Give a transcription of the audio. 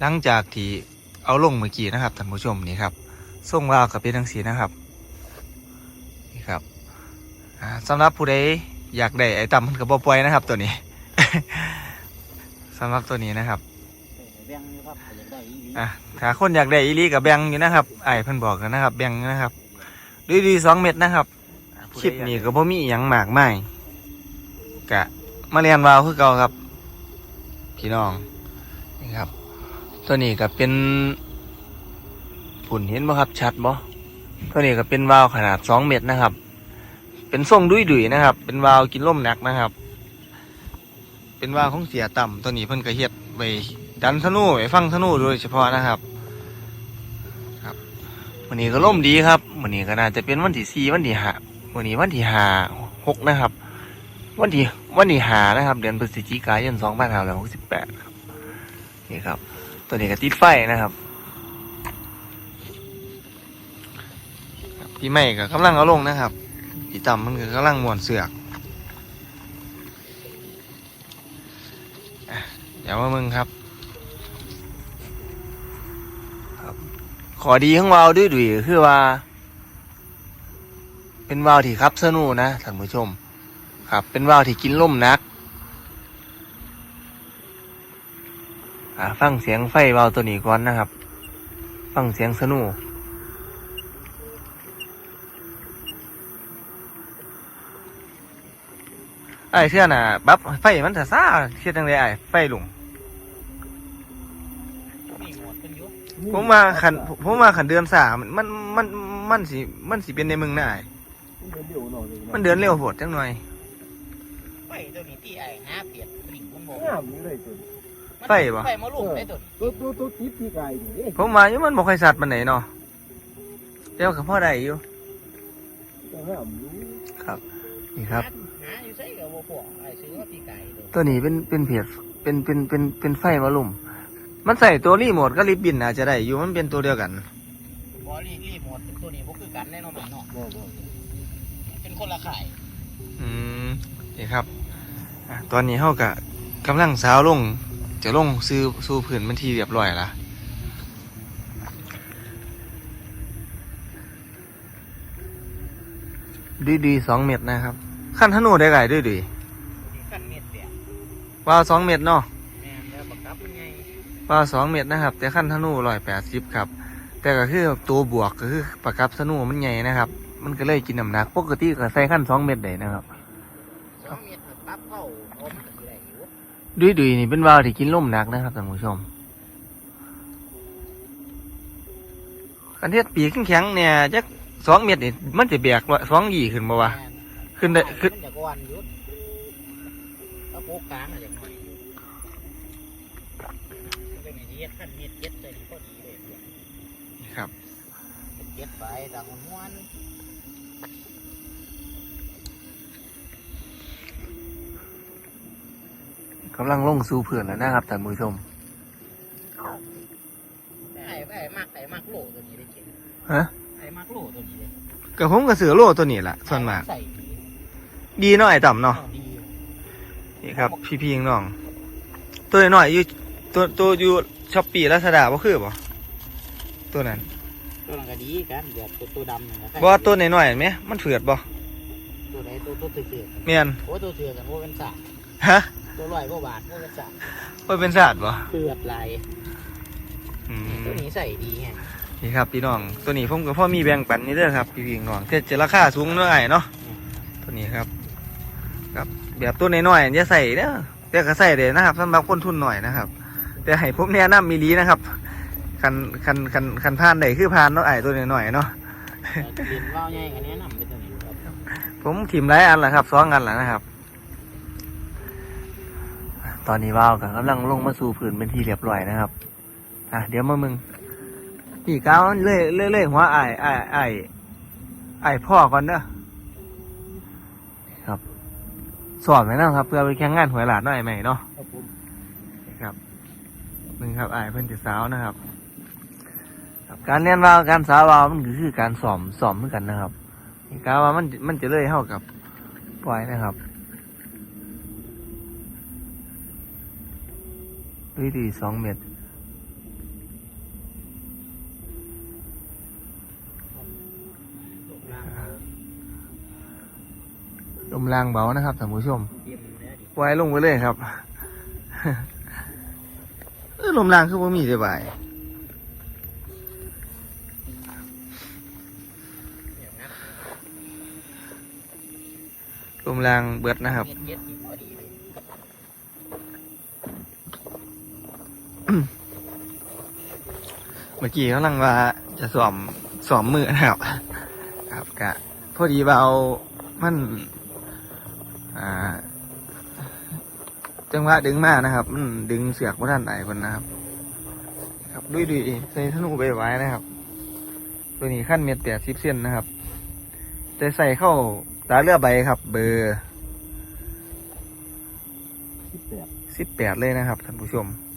หลังจากที่เอาลงเมื่อกี้นะครับท่านผู้ชมนี่ครับส่งวาวกับเป็นทังสีนะครับนี่ครับอ่าสำหรับผู้ใดอยากได้ไอ้ต่ำมันกับบอปล่อยนะครับ ตัวนี้สำหรับตัวนี้นะครับแบ่งอยู่ครับอยากได้อีหลีอะถ้าคนอยากได้อีหลีกับแบงอยู่นะครับไอ้เพิ่นบอกแล้วนะครับ แบงนะครับดีดีสองเม็ดนะครับคลิปนี้ก็บ่มีอหยังมากมายกะมาเรียนวาวคือเก่าครับ พี่น้องนี่ครับ ตัวนี้ก็เป็นผุ่นเห็นบ่ครับ ชัดบ่ตัวนี้ก็เป็นวาวขนาดสองเม็ดนะครับ เป็นทรงดุยดุยนะครับ เป็นวาวกินล่มหนักนะครับ เป็นวาวของเสียต่ำตัวนี้เพิ่นก็เฮ็ดไปดันธนูไปฟังธนูโดยเฉพาะนะครับ ครับวันนี้ก็ล่มดีครับวันนี้ก็น่าจะเป็นวันที่สี่วันที่ห้าวันนี้วันที่ห้าหกนะครับ วันที่วันที่ห้านะครับ เดือนพฤศจิกายนสองพันห้าร้อยหกสิบแปดครับนี่ครับ ตัวนี้ก็ติดไฟนะครับพี่ไม่ก็กำลังเอาลงนะครับพี่ต่ำมันก็กำลังม้วนเสือกอะเดี๋ยวมามึงครับขอดีของวาวด้วยดุยคือว่า เป็นวาวที่ครับสนูนะท่านผู้ชม ครับ เป็นวาวที่กินล่มนัก อ่าฟังเสียงไฟวาวตัวนี้ก่อนนะครับ ฟังเสียงสนูไอ้ายเชื่อน่ะบับไฟมันจะซ่าเชื่อจังเลยไอ้ายไฟลุงมีหมวดเป็นอยุผมมาขันผมมาขันเดือนสามมันมันมันสิมันสิเป็นในเมืองน่ายมันเดือนเร็วหน่อยเลยะมันเดือนเร็วโหดจังหน่อยไฟตัวนี้ที่ไอ้หาเปียกกลิ่งมันบอก งามนี่เลยจนไฟบ่ไฟมาลูกได้ตัวนี้ตัวตัวตัวติดที่ไก่นี่เอ๊ะผมมาอยู่มันบ่ค่อยสัตว์มันไหนเนาะเดี๋ยวกับพ่อได้อยู่จะงามอยู่นี่ครับหาอยู่ใส่กับบ่พวกไอ้ซื้อว่าปีไก่ตัวตัวนี้เป็นเป็นเพจเป็นเป็นเป็นเป็นไฟวอลลุ่มมันใส่ตัวรีโมทก็รีบบินอาจจะได้อยู่มันเป็นตัวเดียวกันบอรีรีโมทตัวนี้บ่คือกันแน่นอนเนาะบ่บ่เป็นคนละข่ายอืมนี่ครับอะตอนนี้เฮากะกำลังสาวลง จะลงซื้อสู้ผืนมันทีเรียบร้อยละดีดีๆสองเม็ดนะครับ ขั้นธนูได้ไก่ด้วยดีกันเม็ดเปียกวาวสองเม็ดเนาะแม่นแล้วบักกับมันไงวาวสองเม็ดนะครับ แต่ขั้นธนูร้อยแปดสิบครับ แต่ก็คือตัวบวกก็คือประกับธนูมันใหญ่นะครับ มันก็เลยกินน้ำหนัก ปกติก็ใส่ขั้นสองเม็ดได้นะครับสองเม็ดปั๊บเข้าพร้อมกันได้อยู่ดุยดุยๆนี่เป็นวาวที่กินล่มหนักนะครับท่านผู้ชมคันเทศปีกแข็งๆเนี่ยจักสองเม็ดนี่มันจะแบกร้อยสองยี่ขึ้นบ่วะแม่นขึ้นได้ขึ้นมันจะกวนอยู่ถ้าโป๊กกลางอะอย่างน้อยมันเป็นอย่างนี้ขั้นเม็ดเจ็ดเลยพอดีเลยเนี่ยครับเจ็ดไปดังม้วน กำลังลงสู่เพื่อนแล้วนะครับท่านผู้ชมไอ้ไอ้มักไอ้มักโลตัวนี้ได้เก่งฮะไอ้มักโลตัวนี้เลยกับผมกับเสือโลตัวนี้แหละส่วนมาก ใส่ดีดีเนาะไอ้ต่ำเนาะดีนี่ครับ พี่พี่น้องตัวน้อยๆอยู่ตัวตัวอยู่ช้อปปี้ลาซาด้าบ่คือบ่ตัวนั้นตัวนั้นก็ดีกันเดี๋ยวตัวตัวดำนี่นะบ่ตัวน้อยๆเห็นไหมมันเฟือดบ่ตัวไหนตัวตัวเถื่อนเมียนโอ้ตัวเถื่อนกันว่าเป็นสาฮะตัวลอยกว่าบาทว่าเป็นสาว่าเป็นศาสตร์บ่เถื่อนลายอืมตัวนี้ใส่ดีไงนี่ครับพี่น้อง ตัวนี้ผมกับพ่อมีแบ่งปันนี่เด้อครับพี่พี่น้องแต่จะราคาสูงหน่อยเนาะตัวนี้ครับ ครับแบบตัวน้อยๆอย่าใส่เด้อแต่ก็ใส่ได้นะครับสำหรับคนทุนหน่อยนะครับ แต่ให้ผมแนะนำมีลีนะครับคันคันคันคันพานใดคือพานเนาะไอ้ตัวน้อยๆเนาะเรียนว่าวใหญ่กันแนะนำเป็นตัวนี้ครับผมถิ่มหลายอันแหละครับสองอันแหละนะครับ ตอนนี้ว่าวกับกำลังลงมาสู่พื้นเป็นที่เรียบร้อยนะครับ อะเดี๋ยวมามึงนี่ก้าวเลื่อยเลื่อยเลื่อยหัวไอ้ไอ้ไอ้ไอ้พ่อก่อนเด้อครับ สอบไหมนะครับ เพื่อไปแข่งงานหวยหลาดหน่อยไหมเนาะครับผมครับมึงครับไอ้เพื่อนติดสาวนะครับการเรียนว่าวการสาวว่าวมันคือการสอมสอมเหมือนกันนะครับนี่กาว่ามันมันจะเลยเท่ากับปล่อยนะครับ ฮ้ยดีสองเม็ดลมแรงเบานะครับท่านผู้ชมไว้ลงไปเลยครับลมแรงคือว่ามีได้บายลมแรงเบิดนะครับ เย็นเย็นอีกพอดีเลยเมื่อกี้กำลังว่าจะสอมสอมมือนะครับ ครับกะพอดีว่าเอามัน อ่า จังหวะดึงมานะครับ มันดึงเสือกว่าท่านไหนคนนะครับ ครับดุยดุยใส่ธนูไปไว้นะครับ ตัวนี้ขั้นเม็ดแปดสิบเส้นนะครับ แต่ใส่เข้าตาเรือใบครับ เบอร์สิบแปดสิบแปดเลยนะครับท่านผู้ชมส